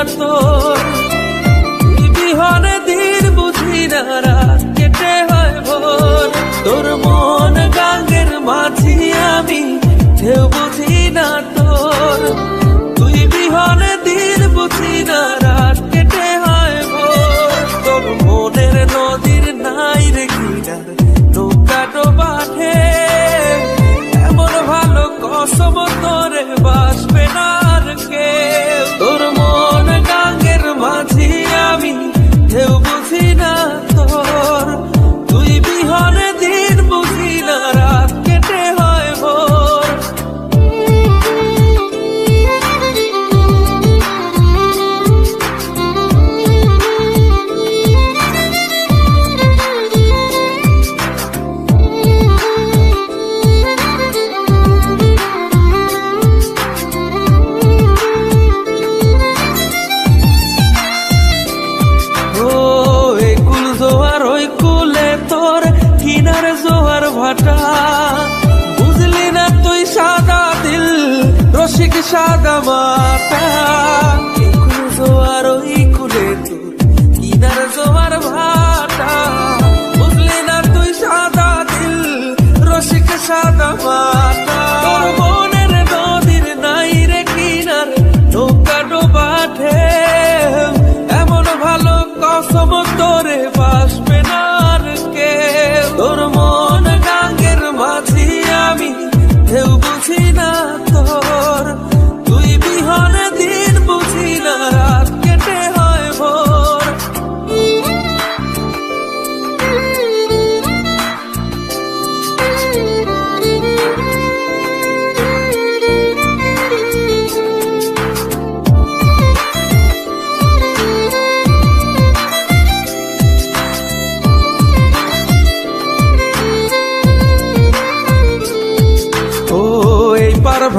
না তোর বিহনে দিন বুঝি না কেটে হয় ভোর। তোর মন গাঙ্গের মাঝি আমি, ঢেউ বুঝি না তোর। তুই বিহনে দিন বুঝি না কেটে হয় ভোর। তোর মন কাটা বুঝলি না তুই সাদা দিল রসিক সাদা মাতা